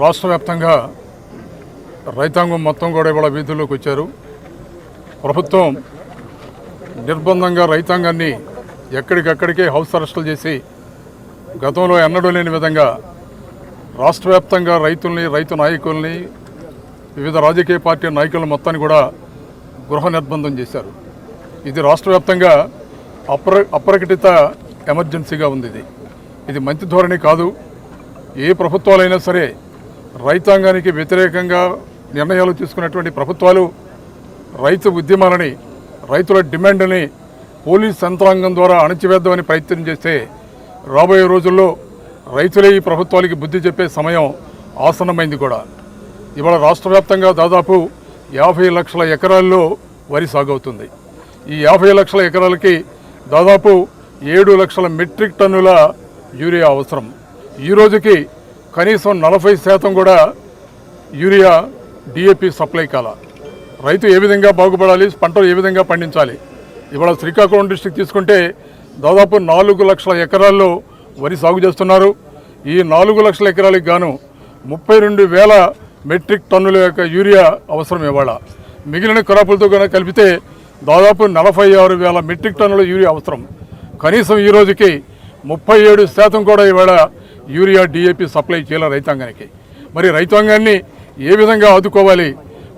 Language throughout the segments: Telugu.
రాష్ట్ర వ్యాప్తంగా రైతాంగం మొత్తం కూడా ఇవాళ వీధుల్లోకి వచ్చారు. ప్రభుత్వం నిర్బంధంగా రైతాంగాన్ని ఎక్కడికక్కడికే హౌస్ అరెస్టులు చేసి గతంలో ఎన్నడూ లేని విధంగా రాష్ట్ర వ్యాప్తంగా రైతుల్ని రైతు నాయకుల్ని వివిధ రాజకీయ పార్టీ నాయకుల మొత్తాన్ని కూడా గృహ నిర్బంధం చేశారు. ఇది రాష్ట్ర వ్యాప్తంగా అప్ర అప్రకటిత ఎమర్జెన్సీగా ఉంది ఇది. ఇది మంచి ధోరణి కాదు. ఏ ప్రభుత్వాలైనా సరే రైతాంగానికి వ్యతిరేకంగా నిర్ణయాలు తీసుకున్నటువంటి ప్రభుత్వాలు రైతు ఉద్యమాలని రైతుల డిమాండ్ని పోలీస్ యంత్రాంగం ద్వారా అణచివేద్దామని ప్రయత్నం చేస్తే రాబోయే రోజుల్లో రైతులే ఈ ప్రభుత్వాలకి బుద్ధి చెప్పే సమయం ఆసన్నమైంది కూడా. ఇవాళ రాష్ట్ర వ్యాప్తంగా దాదాపు యాభై లక్షల ఎకరాల్లో వరి సాగవుతుంది ఈ యాభై లక్షల ఎకరాలకి దాదాపు ఏడు లక్షల మెట్రిక్ టన్నుల యూరియా అవసరం. ఈ రోజుకి కనీసం నలభై శాతం కూడా యూరియా డిఏపి సప్లై కాల. రైతు ఏ విధంగా బాగుపడాలి పంటలు ఏ విధంగా పండించాలి? ఇవాళ శ్రీకాకుళం డిస్టిక్ తీసుకుంటే దాదాపు నాలుగు లక్షల ఎకరాల్లో వరి సాగు చేస్తున్నారు. ఈ నాలుగు లక్షల ఎకరాలకు గాను ముప్పై రెండు వేల మెట్రిక్ టన్నుల యొక్క యూరియా అవసరం ఇవాళ. మిగిలిన క్రాపులతో కనుక కలిపితే దాదాపు నలభై ఆరు వేల మెట్రిక్ టన్నుల యూరియా అవసరం. కనీసం ఈ రోజుకి ముప్పై ఏడు శాతం కూడా ఇవాళ యూరియా డిఏపి సప్లై చేయాలి రైతాంగానికి. మరి రైతాంగాన్ని ఏ విధంగా ఆదుకోవాలి?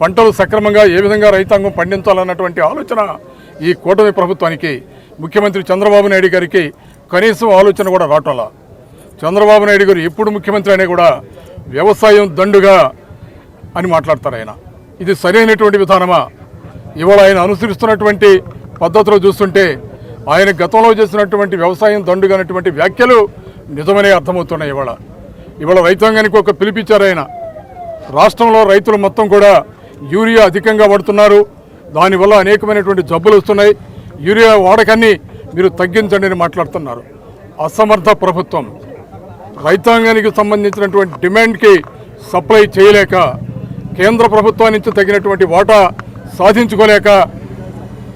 పంటలు సక్రమంగా ఏ విధంగా రైతాంగం పండించాలన్నటువంటి ఆలోచన ఈ కూటమి ప్రభుత్వానికి ముఖ్యమంత్రి చంద్రబాబు నాయుడు గారికి కనీసం ఆలోచన కూడా రావటంలా చంద్రబాబు నాయుడు గారు ఎప్పుడు ముఖ్యమంత్రి అనే కూడా వ్యవసాయం దండుగా అని మాట్లాడతారు ఆయన. ఇది సరైనటువంటి విధానమా? ఇవాళ ఆయన అనుసరిస్తున్నటువంటి పద్ధతిలో చూస్తుంటే ఆయన గతంలో చేసినటువంటి వ్యవసాయం దండుగా అనేటువంటి వ్యాఖ్యలు నిజమనే అర్థమవుతున్నాయి ఇవాళ. ఇవాళ రైతాంగానికి ఒక పిలిపించారు ఆయన. రాష్ట్రంలో రైతులు మొత్తం కూడా యూరియా అధికంగా వాడుతున్నారు. దానివల్ల అనేకమైనటువంటి జబ్బులు వస్తున్నాయి. యూరియా వాడకాన్ని మీరు తగ్గించండి అని మాట్లాడుతున్నారు. అసమర్థ ప్రభుత్వం. రైతాంగానికి సంబంధించినటువంటి డిమాండ్కి సప్లై చేయలేక కేంద్ర ప్రభుత్వం నుంచి తగినటువంటి వాటా సాధించుకోలేక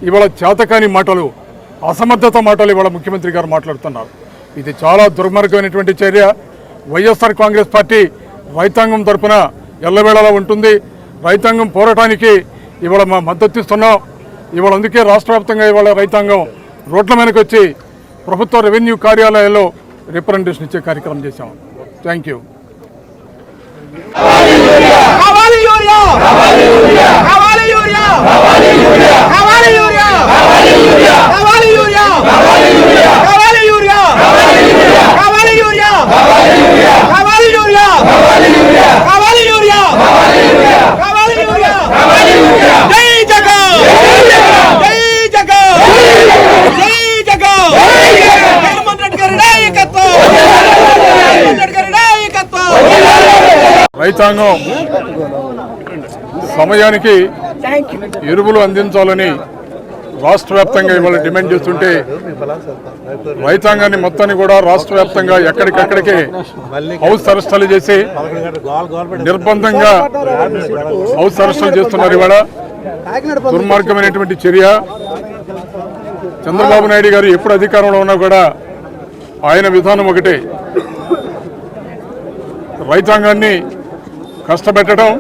ఇవాళ చేతకాని మాటలు అసమర్థత మాటలు ఇవాళ ముఖ్యమంత్రి గారు మాట్లాడుతున్నారు. ఇది చాలా దుర్మార్గమైనటువంటి చర్య. వైఎస్ఆర్ కాంగ్రెస్ పార్టీ రైతాంగం తరఫున ఎల్లవేళలా ఉంటుంది. రైతాంగం పోరాటానికి ఇవాళ మా మద్దతు ఇస్తున్నాం. ఇవాళ అందుకే రాష్ట్ర వ్యాప్తంగా ఇవాళ రైతాంగం రోడ్ల మీదకి వచ్చి ప్రభుత్వ రెవెన్యూ కార్యాలయాల్లో రిప్రజెంటేషన్ ఇచ్చే కార్యక్రమం చేశాం. థ్యాంక్ యూ రైతాంగం సమయానికి ఎరువులు అందించాలని రాష్ట్ర వ్యాప్తంగా ఇవాళ డిమాండ్ చేస్తుంటే రైతాంగాన్ని మొత్తాన్ని కూడా రాష్ట్ర వ్యాప్తంగా ఎక్కడికక్కడికి హౌస్ అరెస్టులు చేసి నిర్బంధంగా హౌస్ అరెస్టులు చేస్తున్నారు ఇవాళ. దుర్మార్గమైనటువంటి చర్య. చంద్రబాబు నాయుడు గారు ఎప్పుడు అధికారంలో ఉన్నా కూడా ఆయన విధానం ఒకటే. రైతాంగాన్ని కష్టపెట్టడం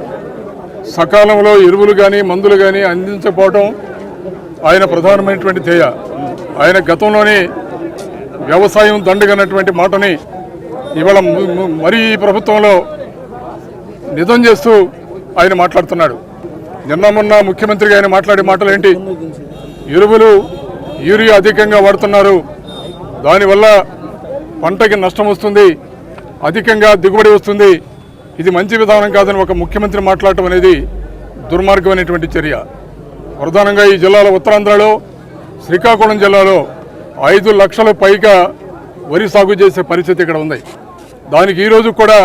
సకాలంలో ఎరువులు కానీ మందులు కానీ అందించకపోవడం ఆయన ప్రధానమైనటువంటి ధ్యేయ. ఆయన గతంలోనే వ్యవసాయం దండగన్నటువంటి మాటని ఇవాళ మరీ ప్రభుత్వంలో నిజం చేస్తూ ఆయన మాట్లాడుతున్నాడు. నిన్న మొన్న ముఖ్యమంత్రిగా ఆయన మాట్లాడే మాటలు ఏంటి ఎరువులు యూరియా అధికంగా వాడుతున్నారు. దానివల్ల పంటకి నష్టం వస్తుంది. అధికంగా దిగుబడి వస్తుంది. ఇది మంచి విధానం కాదని ఒక ముఖ్యమంత్రి మాట్లాడటం అనేది దుర్మార్గమైనటువంటి చర్య. ప్రధానంగా ఈ జిల్లాలో ఉత్తరాంధ్రలో శ్రీకాకుళం జిల్లాలో ఐదు లక్షల పైగా వరి సాగు చేసే పరిస్థితి ఇక్కడ ఉంది. దానికి ఈరోజు కూడా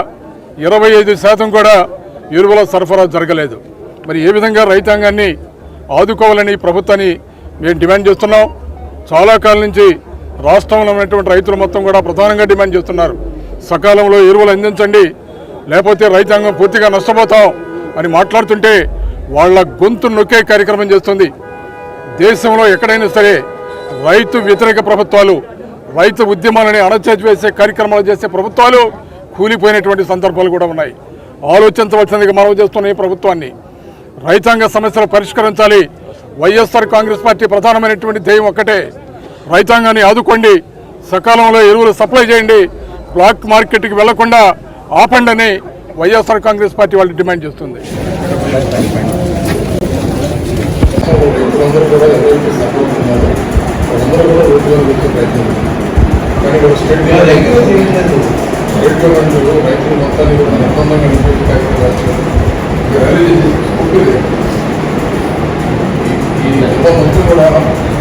ఇరవై ఐదు శాతం కూడా ఎరువుల సరఫరా జరగలేదు. మరి ఏ విధంగా రైతాంగాన్ని ఆదుకోవాలని ప్రభుత్వాన్ని మేము డిమాండ్ చేస్తున్నాం. చాలా కాలం నుంచి రాష్ట్రంలో ఉన్నటువంటి రైతులు మొత్తం కూడా ప్రధానంగా డిమాండ్ చేస్తున్నారు. సకాలంలో ఎరువులు అందించండి. లేకపోతే రైతాంగం పూర్తిగా నష్టపోతాం అని మాట్లాడుతుంటే వాళ్ళ గొంతు నొక్కే కార్యక్రమం చేస్తుంది. దేశంలో ఎక్కడైనా సరే రైతు వ్యతిరేక ప్రభుత్వాలు రైతు ఉద్యమాలని అణచేసి కార్యక్రమాలు చేసే ప్రభుత్వాలు కూలిపోయినటువంటి సందర్భాలు కూడా ఉన్నాయి. ఆలోచించవలసిందిగా మనం చేస్తున్న ఈ ప్రభుత్వాన్ని. రైతాంగ సమస్యలు పరిష్కరించాలి. వైఎస్ఆర్ కాంగ్రెస్ పార్టీ ప్రధానమైనటువంటి ధ్యేయం ఒక్కటే. రైతాంగాన్ని ఆదుకోండి. సకాలంలో ఎరువులు సప్లై చేయండి. బ్లాక్ మార్కెట్కి వెళ్ళకుండా ఆపండి అని వైఎస్ఆర్ కాంగ్రెస్ పార్టీ వాళ్ళు డిమాండ్ చేస్తుంది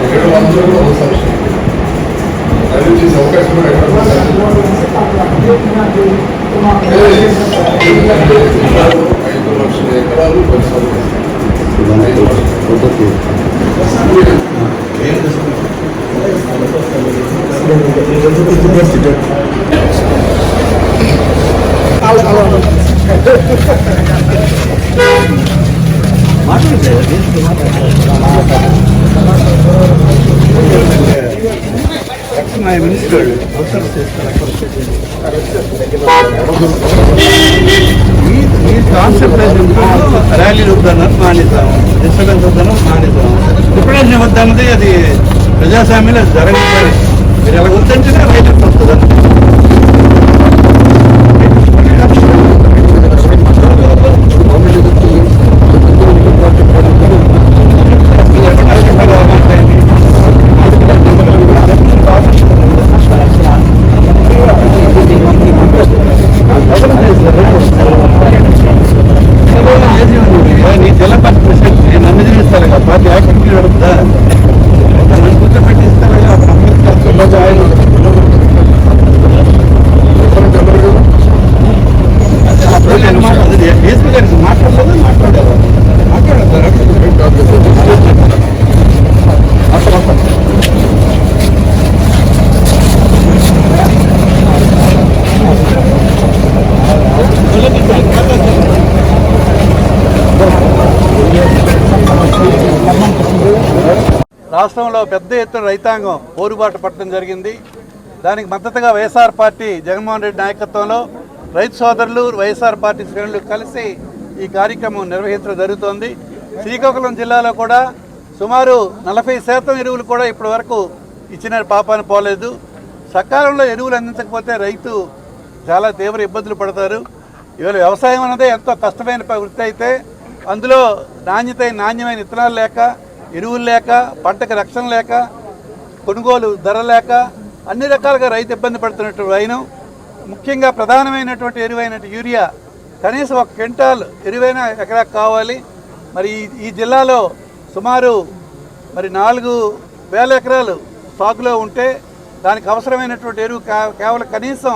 ఏడు వందలు అవకాశం కూడా ఎక్కడ కూడా లేదు. ఎందుకంటే ఐదు లక్షల ఎకరాలు పరిశ్రమ ఐదు లక్షలు ఈ కాన్సెప్ట్ ర్యాలీలు వద్దన్నారు మానేద్దాం డిస్టర్బెన్స్ వద్దనం మానేద్దాం. డిప్రెషన్ వద్దన్నది అది ప్రజాస్వామ్యంలో జరగదు. మీరు ఎలా వద్దంటేనే రైతులకు వస్తుంది రాష్ట్రంలో పెద్ద ఎత్తున రైతాంగం పోరుబాటు పట్టడం జరిగింది. దానికి మద్దతుగా వైఎస్ఆర్ పార్టీ జగన్మోహన్ రెడ్డి నాయకత్వంలో రైతు సోదరులు వైఎస్ఆర్ పార్టీ శ్రేణులు కలిసి ఈ కార్యక్రమం నిర్వహించడం జరుగుతోంది. శ్రీకాకుళం జిల్లాలో కూడా సుమారు నలభై శాతం ఎరువులు కూడా ఇప్పటి వరకు ఇచ్చిన పాపాన్ని పోలేదు. సకాలంలో ఎరువులు అందించకపోతే రైతు చాలా తీవ్ర ఇబ్బందులు పడతారు. ఇవాళ వ్యవసాయం అన్నదే ఎంతో కష్టమైన వృత్తి అయితే అందులో నాణ్యత నాణ్యమైన విత్తనాలు లేక ఎరువులు లేక పంటకు రక్షణ లేక కొనుగోలు ధర లేక అన్ని రకాలుగా రైతు ఇబ్బంది పడుతున్నట్టు అయిన ముఖ్యంగా ప్రధానమైనటువంటి ఎరువైన యూరియా కనీసం ఒక క్వింటాల్ ఎరువైన ఎకరాకు కావాలి. మరి ఈ- జిల్లాలో సుమారు మరి నాలుగు వేల ఎకరాలు సాగులో ఉంటే దానికి అవసరమైనటువంటి ఎరువు కేవలం కనీసం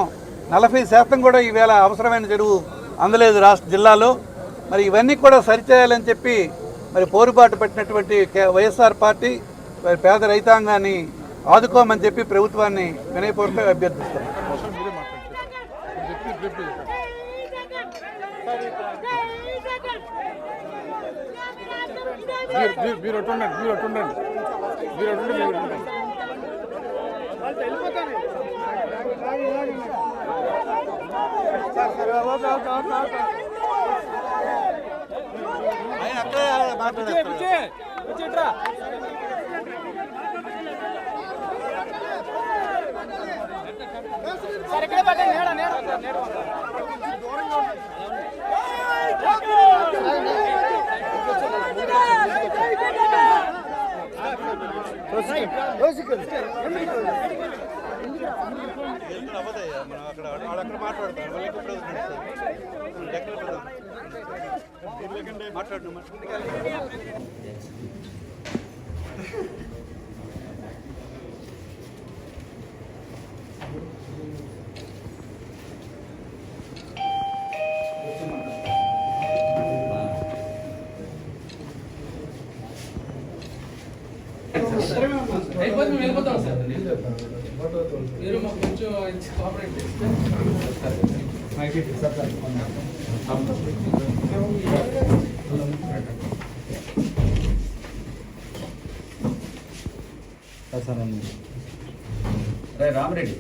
నలభై శాతం కూడా ఈవేళ అవసరమైన ఎరువు అందలేదు రాష్ట్ర జిల్లాలో. మరి ఇవన్నీ కూడా సరిచేయాలని చెప్పి మరి పోరుబాటు పెట్టినటువంటి కే- వైఎస్ఆర్ పార్టీ మరి పేద రైతాంగాన్ని ఆదుకోమని చెప్పి ప్రభుత్వాన్ని వినయపూర్వకంగా అభ్యర్థిస్తారు మీరు మీరు- మీరు అటు మీరు అటు మీరు అటు సార్ సార్ అక్కడే అవ్వదయ్యా మనం అక్కడ వాళ్ళు అక్కడ మాట్లాడతారు వాళ్ళు ఇక్కడ ప్రజలు ఎక్కడ ప్రజలు మాట్లాడు అయిపోతే మేము వెళ్ళిపోతాం సార్ మీరు మాకు కొంచెం కోఆపరేట్ చేస్తే. రామరెడ్డి